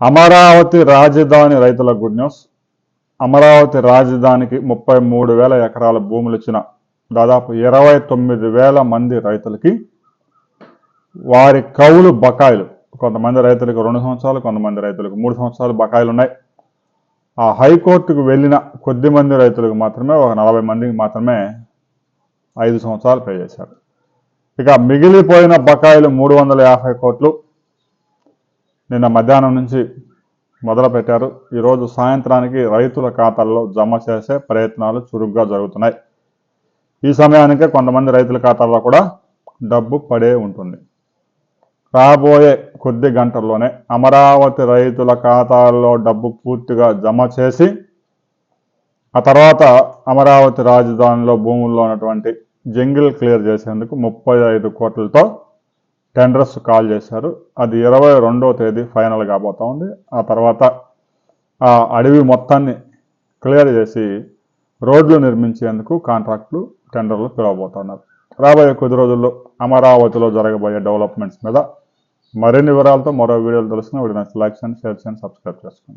అమరావతి రాజధాని రైతుల good news. Amaravati రాజధానికి ముప్పై మూడు వేల ఎకరాల భూములు ఇచ్చిన దాదాపు ఇరవై తొమ్మిది వేల మంది రైతులకి వారి కౌలు బకాయిలు. కొంతమంది రైతులకు రెండు సంవత్సరాలు కొంతమంది రైతులకు మూడు సంవత్సరాలు బకాయిలు ఉన్నాయి. ఆ హైకోర్టుకు వెళ్ళిన కొద్ది మంది రైతులకు మాత్రమే ఒక నలభై మందికి మాత్రమే ఐదు సంవత్సరాలు పే చేశారు. ఇక మిగిలిపోయిన బకాయిలు మూడు వందల యాభై కోట్లు. నిన్న మధ్యాహ్నం నుంచి మొదలుపెట్టారు. ఈరోజు సాయంత్రానికి రైతుల ఖాతాల్లో జమ చేసే ప్రయత్నాలు చురుగ్గా జరుగుతున్నాయి. ఈ సమయానికే కొంతమంది రైతుల ఖాతాల్లో కూడా డబ్బు పడే ఉంటుంది. రాబోయే కొద్ది గంటల్లోనే అమరావతి రైతుల ఖాతాల్లో డబ్బు పూర్తిగా జమ చేసి ఆ తర్వాత అమరావతి రాజధానిలో భూముల్లో ఉన్నటువంటి జంగిల్ క్లియర్ చేసేందుకు ముప్పై ఐదు కోట్లతో టెండర్స్ కాల్ చేశారు. అది ఇరవై రెండవ తేదీ ఫైనల్ కాబోతా ఉంది. ఆ తర్వాత ఆ అడవి మొత్తాన్ని క్లియర్ చేసి రోడ్లు నిర్మించేందుకు కాంట్రాక్టులు టెండర్లు పిలవబోతున్నారు రాబోయే కొద్ది రోజుల్లో అమరావతిలో జరగబోయే డెవలప్మెంట్స్ మీద మరిన్ని వివరాలతో మరో వీడియోలు తెలుసుకుని వీడియో లైక్ చేయండి షేర్ చేయండి సబ్స్క్రైబ్ చేసుకోండి.